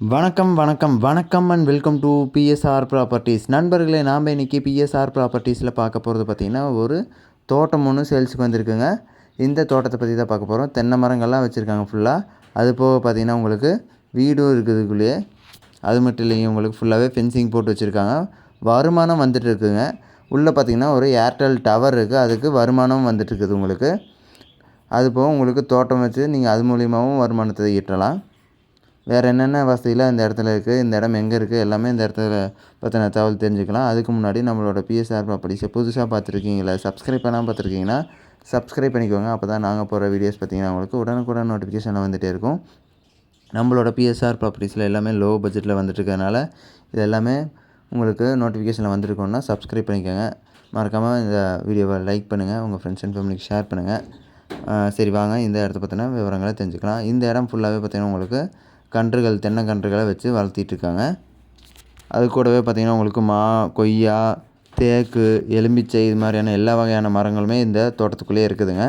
வணக்கம் வணக்கம் வணக்கம் and welcome to BSR properties நண்பர்களே நாம் இன்றைக்கி பிஎஸ்ஆர் ப்ராப்பர்ட்டிஸில் பார்க்க போகிறது பார்த்திங்கன்னா ஒரு தோட்டம் ஒன்று சேல்ஸுக்கு வந்திருக்குங்க. இந்த தோட்டத்தை பற்றி தான் பார்க்க போகிறோம் தென்னை மரங்கள்லாம் வச்சுருக்காங்க ஃபுல்லாக அது போக பார்த்திங்கன்னா உங்களுக்கு வீடும் இருக்குதுக்குள்ளேயே. அது மட்டும் இல்லைங்க உங்களுக்கு ஃபுல்லாகவே ஃபென்சிங் போட்டு வச்சுருக்காங்க. வருமானம் வந்துட்டு இருக்குங்க. உள்ளே பார்த்திங்கன்னா ஒரு ஏர்டெல் டவர் இருக்குது அதுக்கு வருமானம் வந்துட்டு இருக்குது உங்களுக்கு. அது போக உங்களுக்கு தோட்டம் வச்சு நீங்கள் அது மூலியமாகவும் வருமானத்தை ஈட்டலாம். வேறு என்னென்ன வசதிலாம் இந்த இடத்துல இருக்குது இந்த இடம் எங்கே இருக்குது எல்லாமே இந்த இடத்துல பற்றின தகவல் தெரிஞ்சுக்கலாம். அதுக்கு முன்னாடி நம்மளோட பிஎஸ்ஆர் ப்ராப்பர்ட்டிஸை புதுசாக பார்த்துருக்கீங்களா சப்ஸ்கிரைப் பண்ணாமல் பார்த்துருக்கீங்கன்னா சப்ஸ்கிரைப் பண்ணிக்கோங்க. அப்போ தான் நாங்கள் போகிற வீடியோஸ் பார்த்தீங்கன்னா உங்களுக்கு உடனுக்குடன் நோட்டிஃபிகேஷன் வந்துகிட்டே இருக்கும். நம்மளோட பிஎஸ்ஆர் ப்ராப்பர்ட்டிஸில் எல்லாமே லோ பட்ஜெட்டில் வந்துட்டுருக்கனால இது எல்லாமே உங்களுக்கு நோட்டிஃபிகேஷனில் வந்திருக்கோன்னா சப்ஸ்கிரைப் பண்ணிக்கோங்க. மறக்காமல் இந்த வீடியோவை லைக் பண்ணுங்கள் உங்கள் ஃப்ரெண்ட்ஸ் அண்ட் ஃபேமிலிக்கு ஷேர் பண்ணுங்கள் சரி வாங்க. இந்த இடத்த பற்றின விவரங்களை தெரிஞ்சுக்கலாம். இந்த இடம் ஃபுல்லாகவே பார்த்திங்கன்னா உங்களுக்கு கன்றுகள் தென்னங்கன்றுகளை வச்சு வளர்த்திட்ருக்காங்க. அது கூடவே பார்த்திங்கன்னா உங்களுக்கு மா கொய்யா தேக்கு எலும்பிச்சை இது மாதிரியான எல்லா வகையான மரங்களுமே இந்த தோட்டத்துக்குள்ளேயே இருக்குதுங்க.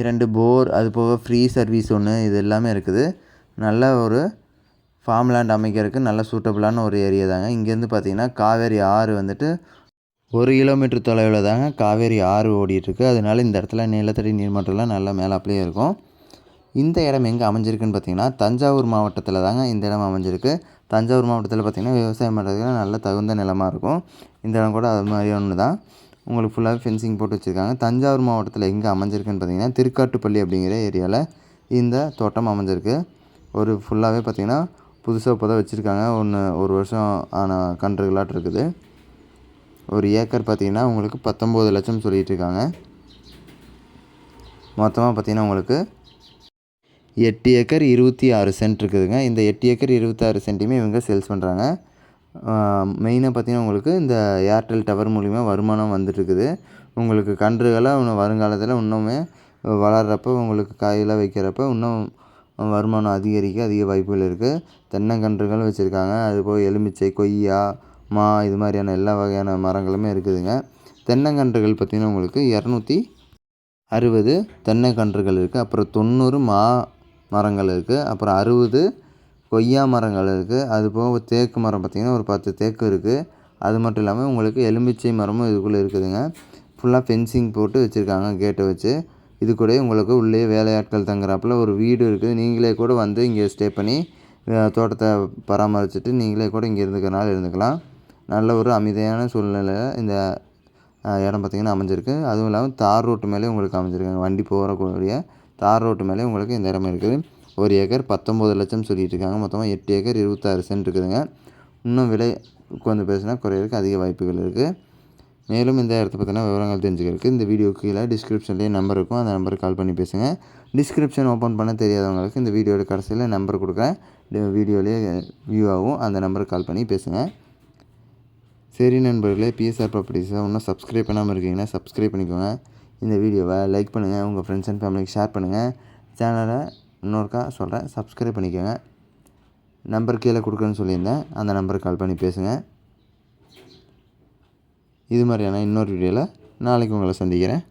இரண்டு போர் அது போக ஃப்ரீ சர்வீஸ் ஒன்று இது எல்லாமே இருக்குது. நல்ல ஒரு ஃபார்ம் லேண்ட் அமைக்கிறதுக்கு நல்ல சூட்டபுளான ஒரு ஏரியா தாங்க. இங்கேருந்து பார்த்திங்கன்னா காவேரி ஆறு வந்துட்டு ஒரு கிலோமீட்டர் தொலைவில் தாங்க காவேரி ஆறு ஓடிட்டுருக்கு. அதனால இந்த இடத்துல நிலத்தடி நீர்மட்டம்லாம் நல்லா மேலாப்லேயே இருக்கும். இந்த இடம் எங்கே அமைஞ்சிருக்குன்னு பார்த்தீங்கன்னா தஞ்சாவூர் மாவட்டத்தில் தாங்க இந்த இடம் அமைஞ்சிருக்கு. தஞ்சாவூர் மாவட்டத்தில் பார்த்திங்கன்னா விவசாயம் பண்ணுறதுக்கு நல்ல தகுந்த நிலமாக இருக்கும். இந்த இடம் கூட அது மாதிரி ஒன்று தான். உங்களுக்கு ஃபுல்லாக ஃபென்சிங் போட்டு வச்சுருக்காங்க. தஞ்சாவூர் மாவட்டத்தில் எங்கே அமைஞ்சிருக்குன்னு பார்த்தீங்கன்னா திருக்காட்டுப்பள்ளி அப்படிங்கிற ஏரியாவில் இந்த தோட்டம் அமைஞ்சிருக்கு. ஒரு ஃபுல்லாகவே பார்த்திங்கன்னா புதுசாக இப்போ தான் வச்சுருக்காங்க. ஒன்று ஒரு வருஷம் ஆன கன்றுகளாட்டு இருக்குது. ஒரு ஏக்கர் பார்த்திங்கன்னா உங்களுக்கு பத்தொம்போது லட்சம் சொல்லிகிட்டு இருக்காங்க. மொத்தமாக பார்த்திங்கன்னா உங்களுக்கு எட்டு ஏக்கர் இருபத்தி ஆறு சென்ட் இருக்குதுங்க. இந்த எட்டு ஏக்கர் இருபத்தாறு சென்ட்டுமே இவங்க சேல்ஸ் பண்ணுறாங்க மெயினாக பார்த்திங்கன்னா உங்களுக்கு இந்த ஏர்டெல் டவர் மூலிமா வருமானம் வந்துட்டுருக்குது. உங்களுக்கு கன்றுகளாக இன்னும் வருங்காலத்தில் இன்னுமே வளர்கிறப்ப உங்களுக்கு காயெல்லாம் வைக்கிறப்ப இன்னும் வருமானம் அதிகரிக்க அதிக வாய்ப்புகள் இருக்குது தென்னங்கன்றுகள் வச்சுருக்காங்க. அதுபோல் எலுமிச்சை கொய்யா மா இது மாதிரியான எல்லா வகையான மரங்களுமே இருக்குதுங்க. தென்னங்கன்றுகள் பார்த்திங்கன்னா உங்களுக்கு இரநூத்தி அறுபது தென்னைக்கன்றுகள் இருக்குது அப்புறம் தொண்ணூறு மா மரங்கள் இருக்குது அப்புறம் அறுபது கொய்யா மரங்கள் இருக்குது அது போக தேக்கு மரம் பார்த்திங்கன்னா ஒரு பத்து தேக்கு இருக்குது அது மட்டும் இல்லாமல் உங்களுக்கு எலுமிச்சை மரமும் இதுக்குள்ளே இருக்குதுங்க. ஃபுல்லாக ஃபென்சிங் போட்டு வச்சுருக்காங்க கேட்டை வச்சு. இது கூட உங்களுக்கு உள்ளே வேலையாட்கள் தங்குறாப்புல ஒரு வீடு இருக்குது. நீங்களே கூட வந்து இங்கே ஸ்டே பண்ணி தோட்டத்தை பராமரிச்சுட்டு நீங்களே கூட இங்கே இருந்துக்கிறனால இருந்துக்கலாம். நல்ல ஒரு அமைதியான சூழ்நிலையில் இந்த இடம் பார்த்திங்கன்னா அமைஞ்சிருக்கு. அதுவும் இல்லாமல் தார் ரோட்டு மேலே உங்களுக்கு அமைஞ்சிருக்காங்க. வண்டி போகக்கூடிய தார் ரோட்டு மேலே உங்களுக்கு இந்த இடம் இருக்குது. ஒரு ஏக்கர் பத்தொம்பது லட்சம் சொல்லிகிட்டு இருக்காங்க மொத்தமாக எட்டு ஏக்கர் இருபத்தாறு சென்ட் இருக்குதுங்க. இன்னும் விலை கொஞ்சம் பேசினா குறையிறதுக்கு அதிக வாய்ப்புகள் இருக்குது மேலும் இந்த இடத்த பற்றின விவரங்கள் தெரிஞ்சுக்கிறதுக்கு இந்த வீடியோ கீழே டிஸ்கிரிப்ஷன்லேயே நம்பர் இருக்கும். அந்த நம்பருக்கு கால் பண்ணி பேசுங்க. டிஸ்கிரிப்ஷன் ஓப்பன் பண்ண தெரியாதவங்களுக்கு இந்த வீடியோட கடைசியில் நம்பர் கொடுக்குறேன். வீடியோலேயே வியூ ஆகும். அந்த நம்பருக்கு கால் பண்ணி பேசுங்க. சரி நண்பர்களே பிஎஸ்ஆர் ப்ராப்பர்ட்டிஸை இன்னும் சப்ஸ்கிரைப் பண்ணாமல் இருக்கீங்கன்னா சப்ஸ்கிரைப் பண்ணிக்கோங்க. இந்த வீடியோவை லைக் பண்ணுங்கள் உங்கள் ஃப்ரெண்ட்ஸ் அண்ட் ஃபேமிலிக்கு ஷேர் பண்ணுங்கள் சேனலை இன்னொருக்கா சொல்கிறேன் சப்ஸ்கிரைப் பண்ணிக்கோங்க. நம்பர் கீழே கொடுக்குறேன்னு சொல்லியிருந்தேன் அந்த நம்பருக்கு கால் பண்ணி பேசுங்கள் இது மாதிரியான இன்னொரு வீடியோவில் நாளைக்கு உங்களை சந்திக்கிறேன்.